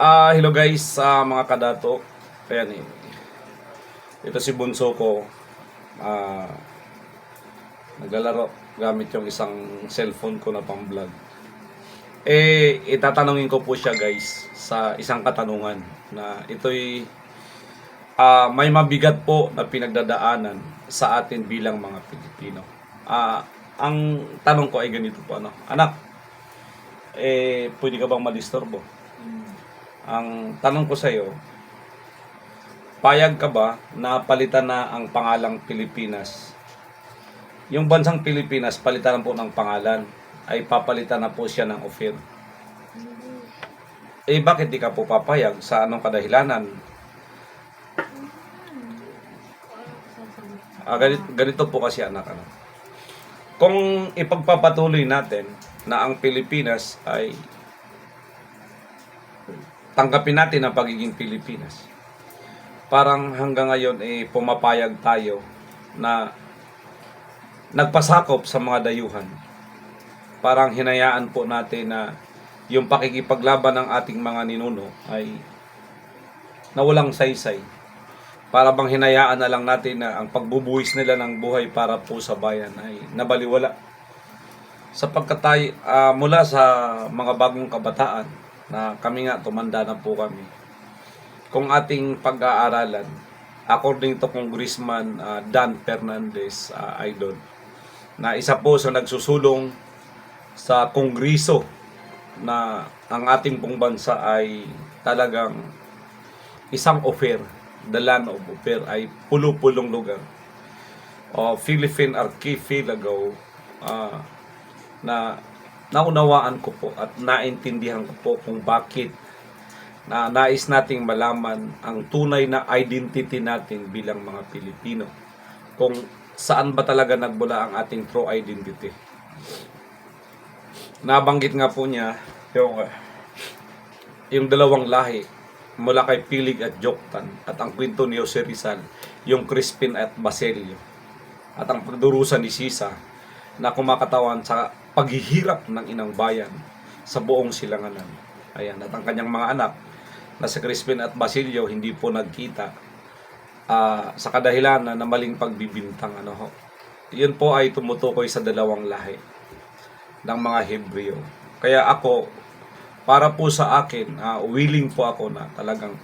Ah, hello guys, sa mga kadato. Ayan eh. Ito si Bunso ko. Ah, naglalaro gamit yung isang cellphone ko na pang vlog. Eh, itatanungin ko po siya guys sa isang katanungan na ito'y ah, may mabigat po na pinagdadaanan sa atin bilang mga Pilipino. Ah, ang tanong ko ay ganito po ano. Anak, eh, pwede ka bang madisturbo? Ang tanong ko sa iyo, payag ka ba na palitan na ang pangalang Pilipinas? Yung bansang Pilipinas, palitan po ng pangalan, ay papalitan na po siya ng offer. Eh bakit di ka po papayag? Sa anong kadahilanan? Ah, ganito, ganito po kasi anak. Ano? Kung ipagpapatuloy natin na ang Pilipinas ay tanggapin natin ang pagiging Pilipinas. Parang hanggang ngayon eh pumapayag tayo na nagpasakop sa mga dayuhan. Parang hinayaan po natin na yung pakikipaglaban ng ating mga ninuno ay nawalang saysay. Para bang hinayaan na lang natin na ang pagbubuhis nila ng buhay para po sa bayan ay nabaliwala. Sapagkat tayo, ah, mula sa mga bagong kabataan, na kami nga tumanda na po kami. Kung ating pag-aaralan, according to Congressman ah, Dan Fernandez ah, Idol, na isa po sa nagsusulong sa Kongreso na ang ating pong bansa ay talagang isang offer, the land of offer ay pulo-pulong lugar. O Philippine Archipelago ah, na naunawaan ko po at naintindihan ko po kung bakit na nais nating malaman ang tunay na identity natin bilang mga Pilipino. Kung saan ba talaga nagmula ang ating true identity. Nabanggit nga po niya yung yung dalawang lahi mula kay Pilig at Joktan at ang kwento ni Jose Rizal, yung Crispin at Basilio at ang pagdurusa ni Sisa na kumakatawan sa paghihirap ng inang bayan sa buong silanganan. Ayan, at ang kanyang mga anak na si Crispin at Basilio hindi po nagkita ah, sa kadahilan na maling pagbibintang ano ho. Yun po ay tumutukoy sa dalawang lahi ng mga Hebreo. Kaya ako, para po sa akin, ah, willing po ako na talagang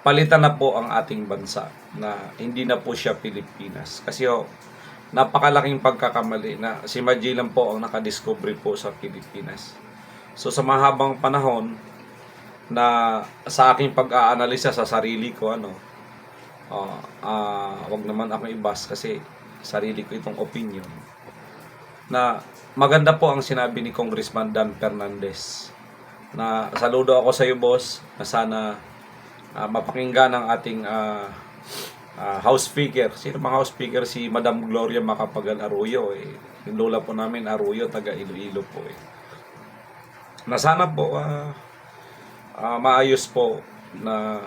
palitan na po ang ating bansa na hindi na po siya Pilipinas. Kasi ho, napakalaking pagkakamali na si Magellan po ang nakadiscovery po sa Pilipinas. So sa mahabang panahon na sa aking pag-aanalisa sa sarili ko ano ah ah, wag naman ako ibas kasi sarili ko itong opinion na maganda po ang sinabi ni Congressman Dan Fernandez na saludo ako sa iyo boss na sana ah, mapakinggan ang ating ah, ah, House Speaker. Sino mga House Speaker? Si Madam Gloria Macapagal Arroyo. Eh. Yung lola po namin, Arroyo, taga Iloilo po. Eh. Na sana po ah, ah, maayos po na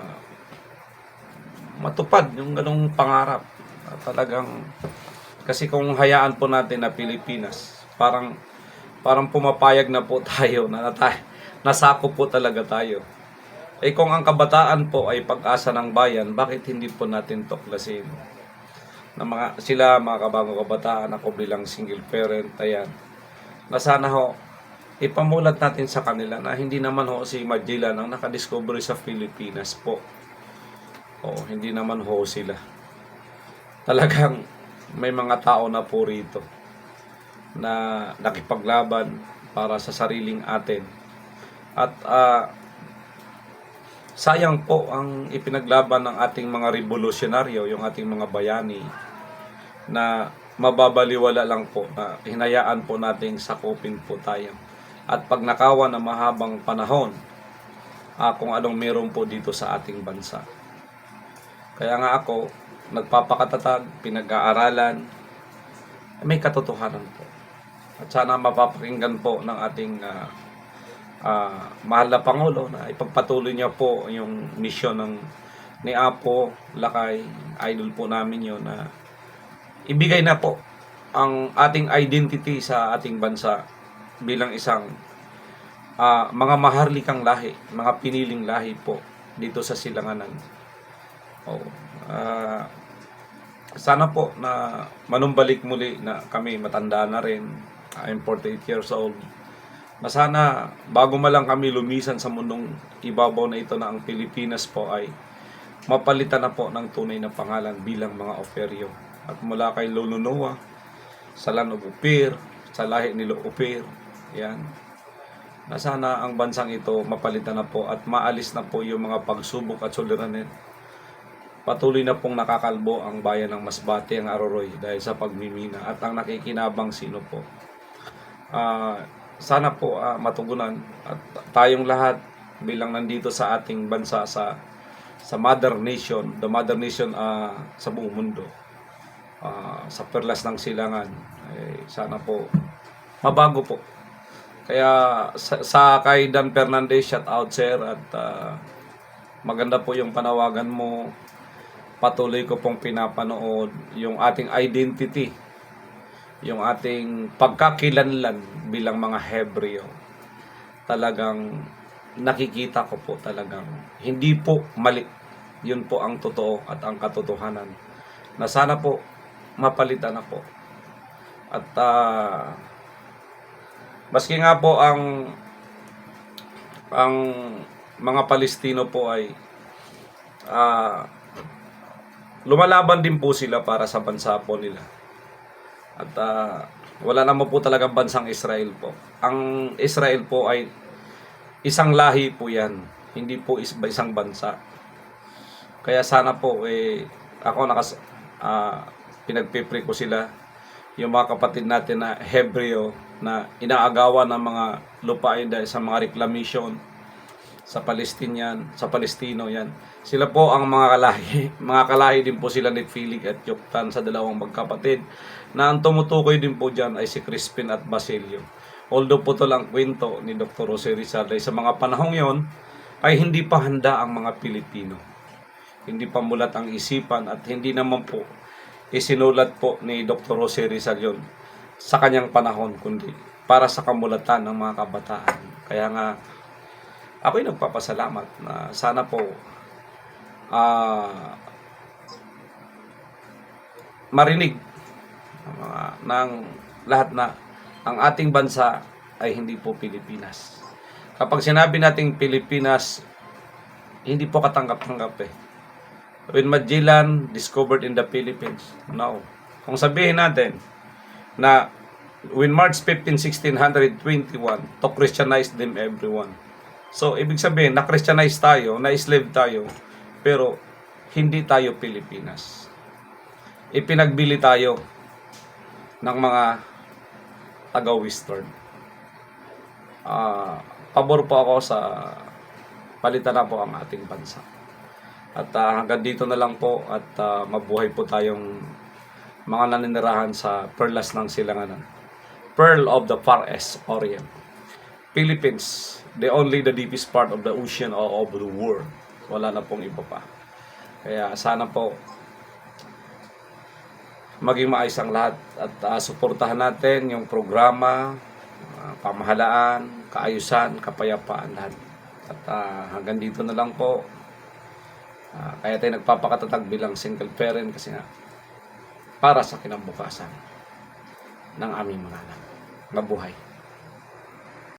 matupad yung ganong pangarap. Ah, talagang kasi kung hayaan po natin na Pilipinas, parang parang pumapayag na po tayo na natay, nasako po talaga tayo. Eh kung ang kabataan po ay pag-asa ng bayan, bakit hindi po natin tuklasin? Na mga, sila mga kabagong kabataan, ako bilang single parent, ayan. Na sana ho, ipamulat natin sa kanila na hindi naman ho si Magellan ang nakadiscovery sa Pilipinas po. O, hindi naman ho sila. Talagang may mga tao na po rito na nakipaglaban para sa sariling atin. At ah, sayang po ang ipinaglaban ng ating mga revolusyonaryo, yung ating mga bayani, na mababaliwala lang po, na hinayaan po nating sakupin po tayo. At pag nakawan na mahabang panahon, ah, kung anong meron po dito sa ating bansa. Kaya nga ako, nagpapakatatag, pinag-aaralan, may katotohanan po. At sana mapapakinggan po ng ating ah, ah, mahal na Pangulo na ipagpatuloy niya po yung misyon ng ni Apo Lakay, idol po namin yun na ibigay na po ang ating identity sa ating bansa bilang isang ah, mga maharlikang lahi, mga piniling lahi po dito sa Silanganan. Oh, ah, sana po na manumbalik muli na kami matanda na rin. I'm 48 years old. Na sana bago man lang kami lumisan sa mundong ibabaw na ito na ang Pilipinas po ay mapalitan na po ng tunay na pangalan bilang mga oferyo. At mula kay Lolo Noah, sa Land of Upir, sa lahi ni Upir, yan. Na sana ang bansang ito mapalitan na po at maalis na po yung mga pagsubok at suliranin. Patuloy na pong nakakalbo ang bayan ng Masbate, ang Aroroy dahil sa pagmimina at ang nakikinabang sino po. Ah, sana po ah, matugunan at tayong lahat bilang nandito sa ating bansa sa sa mother nation, the mother nation ah, sa buong mundo. ah, sa perlas ng silangan. Eh, sana po mabago po. Kaya sa, sa kay Dan Fernandez, shout out sir at ah, maganda po yung panawagan mo. Patuloy ko pong pinapanood yung ating identity, yung ating pagkakilanlan bilang mga Hebreo. Talagang nakikita ko po talagang hindi po mali. Yun po ang totoo at ang katotohanan. Na sana po mapalitan na po. At ah, maski nga po ang ang mga Palestino po ay ah, lumalaban din po sila para sa bansa po nila. At ah, wala naman po talagang bansang Israel po. Ang Israel po ay isang lahi po yan. Hindi po is, isang bansa. Kaya sana po, eh, ako nakas, ah, pinagpipre ko sila, yung mga kapatid natin na Hebreo na inaagawan ng mga lupain dahil sa mga reclamation sa Palestinian, sa Palestino yan. Sila po ang mga kalahi. Mga kalahi din po sila ni Philip at Yoktan sa dalawang magkapatid na ang tumutukoy din po dyan ay si Crispin at Basilio. Although po ito lang kwento ni Dr. Jose Rizal sa mga panahong yon ay hindi pa handa ang mga Pilipino. Hindi pa mulat ang isipan at hindi naman po isinulat po ni Dr. Jose Rizal yun sa kanyang panahon kundi para sa kamulatan ng mga kabataan. Kaya nga ako'y nagpapasalamat na sana po ah marinig mga, ng lahat na ang ating bansa ay hindi po Pilipinas. Kapag sinabi nating Pilipinas, hindi po katanggap-tanggap eh. When Magellan discovered in the Philippines, no. Kung sabihin natin na when March 15, 1621, to Christianize them everyone. So, ibig sabihin, na-Christianize tayo, na-slave tayo, pero hindi tayo Pilipinas. Ipinagbili tayo ng mga taga-Western. Ah, pabor po ako sa palitan na po ang ating bansa. At ah, hanggang dito na lang po at ah, mabuhay po tayong mga naninirahan sa perlas ng silanganan. Pearl of the Far East Orient. Philippines, the only the deepest part of the ocean or of the world. Wala na pong iba pa. Kaya sana po maging maayos ang lahat at ah, suportahan natin yung programa, ah, pamahalaan, kaayusan, kapayapaan lahat. At ah, hanggang dito na lang po. Ah, kaya tayo nagpapakatatag bilang single parent kasi nga para sa kinabukasan ng aming mga anak. Mabuhay.